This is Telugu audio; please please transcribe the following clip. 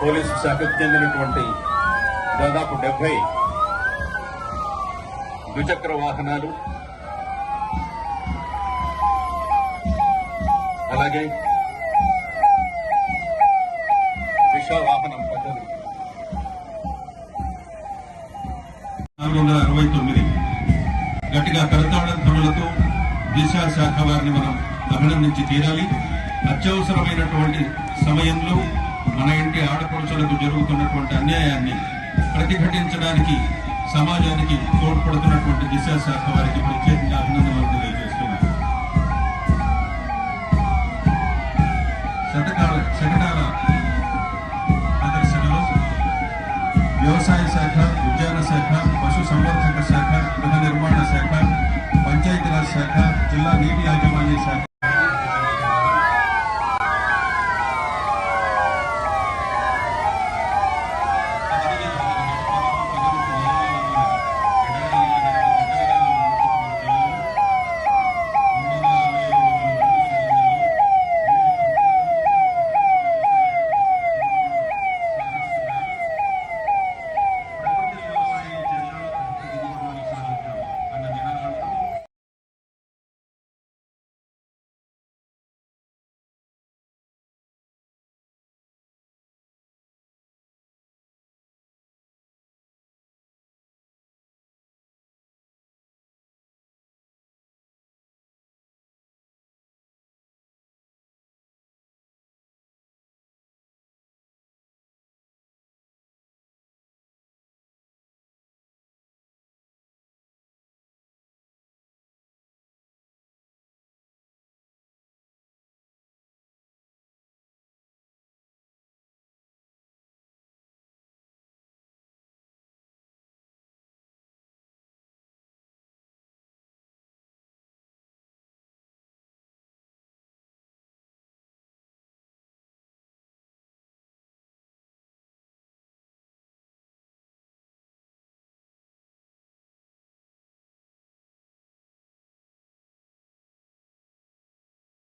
పోలీసు శాఖకు చెందినటువంటి దాదాపు డెబ్బై ద్విచక్ర వాహనాలు అలాగే పద్ధతి. నాలుగు వందల అరవై తొమ్మిది గట్టిగా కరతాళం ధ్వనులతో దిశ శాఖ వారిని మనం అభినందించి తీరాలి. అత్యవసరమైనటువంటి సమయంలో మన ఇంటి ఆడపడుచులకు జరుగుతున్నటువంటి అన్యాయాన్ని ప్రతిఘటించడానికి సమాజానికి తోడ్పడుతున్నటువంటి దిశ శాఖ వారికి ప్రత్యేకంగా అభినందనలు తెలియజేస్తున్నాను. శతకాల శకటాల ప్రదర్శనలో వ్యవసాయ శాఖ ఉద్యాన శాఖ పశు సంవర్ధక శాఖ గృహ నిర్మాణ శాఖ పంచాయతీరాజ్ శాఖ జిల్లా నీటి